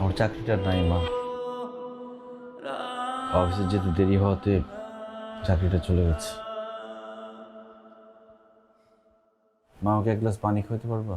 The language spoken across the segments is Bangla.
আমার চাকরিটা নাই, মা। অফিসে যেতে দেরি হওয়াতে চাকরিটা চলে গেছে। মা, আমাকে এক গ্লাস পানি খাইতে পারবা?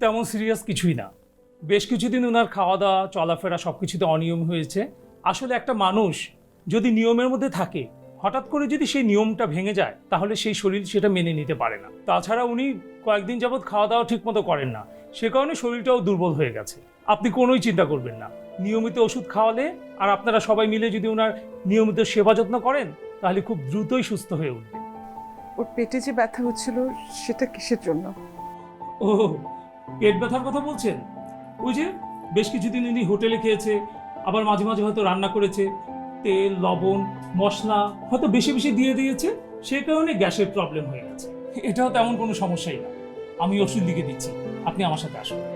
তেমন সিরিয়াস কিছুই না। বেশ কিছুদিন ওনার খাওয়া দাওয়া চলাফেরা সব কিছুতে অনিয়ম হয়েছে। আসলে একটা মানুষ যদি নিয়মের মধ্যে থাকে হঠাৎ করে যদি সেই নিয়মটা ভেঙে যায় তাহলে সেই শরীর সেটা মেনে নিতে পারে না। তাছাড়া উনি কয়েকদিন যাবৎ খাওয়া দাওয়া ঠিকমতো করেন না। সে কারণে শরীরটাও দুর্বল হয়ে গেছে। আপনি কোনোই চিন্তা করবেন না। নিয়মিত ওষুধ খাওয়ালে আর আপনারা সবাই মিলে যদি ওনার নিয়মিত সেবা যত্ন করেন তাহলে খুব দ্রুতই সুস্থ হয়ে উঠবে। ওর পেটে যে ব্যথা হচ্ছিল সেটা কিসের জন্য? ও পেট ব্যথার কথা বলছেন? ওই যে বেশ কিছুদিন ইনি হোটেলে খেয়েছে, আবার মাঝে মাঝে হয়তো রান্না করেছে। তেল, লবণ, মশলা হয়তো বেশি বেশি দিয়ে দিয়েছে, সে কারণে গ্যাসের প্রবলেম হয়ে গেছে। এটাও তেমন কোনো সমস্যাই না। আমি ওষুধ লিখে দিচ্ছি। আপনি আমার সাথে আসুন।